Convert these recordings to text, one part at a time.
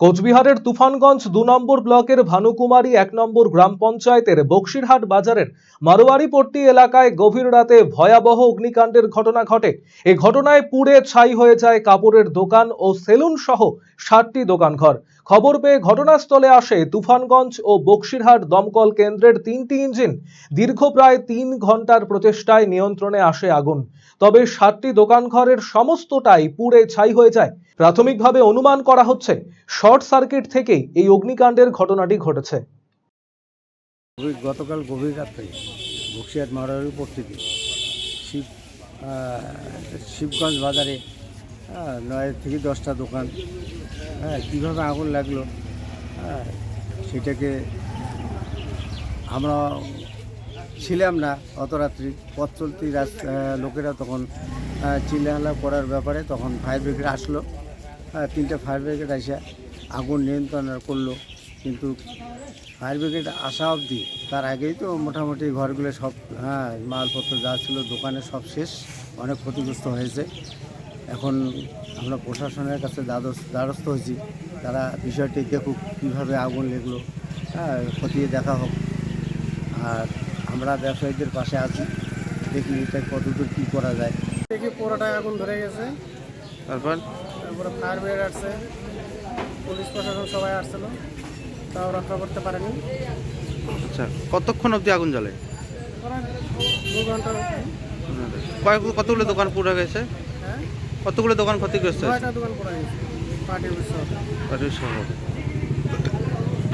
কোচবিহারের তুফানগঞ্জ দু নম্বর ব্লকের ভানুকুমারী এক নম্বর গ্রাম পঞ্চায়েতের বক্সিরহাট বাজারের মারোয়ারিপট্টি এলাকায় গভীর রাতে ভয়াবহ অগ্নিকাণ্ডের ঘটনা ঘটে। এ ঘটনায় পুড়ে ছাই হয়ে যায় কাপড়ের দোকান ও সেলুন সহ ষাটটি দোকানঘর। খবর পেয়ে ঘটনাস্থলে আসে তুফানগঞ্জ ও বক্সিরহাট দমকল কেন্দ্রের তিনটি ইঞ্জিন। দীর্ঘ প্রায় তিন ঘণ্টার প্রচেষ্টায় নিয়ন্ত্রণে আসে আগুন। তবে সাতটি দোকানঘরের সমস্তটাই পুড়ে ছাই হয়ে যায়। প্রাথমিকভাবে অনুমান করা হচ্ছে, শর্ট সার্কিট থেকেই এই অগ্নিকাণ্ডের ঘটনাটি ঘটেছে। গতকাল গভীর রাত্রে বক্সিয়াট মারার উপর থেকে শিব শিবগঞ্জ বাজারে নয় থেকে দশটা দোকান হ্যাঁ কীভাবে আগুন লাগল? হ্যাঁ সেটাকে আমরা ছিলাম না অত রাত্রি। পথ চলতি লোকেরা তখন চিল্লাহাল্লা করার ব্যাপারে তখন ফায়ার ব্রিগেড আসলো। তিনটা ফায়ার ব্রিগেড এসে আগুন নিয়ন্ত্রণ করল। কিন্তু ফায়ার ব্রিগেড আসা অবধি, তার আগেই তো মোটামুটি ঘরগুলো সব হ্যাঁ মালপত্র যা ছিল দোকানে সব শেষ। অনেক ক্ষতিগ্রস্ত হয়েছে। এখন আমরা প্রশাসনের কাছে দ্বাদস দ্বারস্থ হয়েছি। তারা বিষয়টি দেখুক কীভাবে আগুন লেগলো হ্যাঁ খতিয়ে দেখা হোক। আর আমরা ব্যবসায়ীদের পাশে আছি দেখি এটা কতদূর কী করা যায়। দেখি পুরোটাই আগুন ধরে গেছে। তারপর? তারপরে ফায়ার ব্রিগেড আসছে। পুলিশ প্রশাসন সবাই আসছিল। তাও রক্ষা করতে পারেনি। আচ্ছা কতক্ষণ অবধি আগুন জ্বলে? দু ঘণ্টা কয়েক কতগুলো দোকান পুড়ে গেছে? কতগুলো দোকান ক্ষতিগ্রস্ত হয়েছে?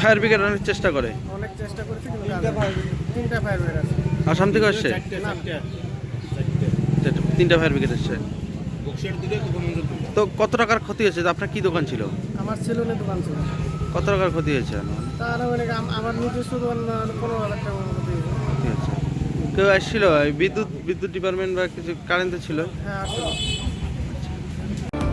ফায়ার ব্রিগেড অনেক চেষ্টা করে? অনেক চেষ্টা করেছি কিন্তু কাজ তিনটা ফায়ার ব্রিগেড আছে। আসাম থেকে আসছে? তিনটা ফায়ার ব্রিগেড এসছে তো কত টাকার ক্ষতি হয়েছে? আপনার কি দোকান ছিল? আমার সেলুনের দোকান ছিল। কত টাকার ক্ষতি হয়েছে? আমার নিজস্ব দোকান পনেরো হাজার। ক্ষতি হয়েছে। কেউ আসছিল? বিদ্যুৎ বিদ্যুৎ ডিপার্টমেন্ট বা কিছু কারেন্টে ছিল? হ্যাঁ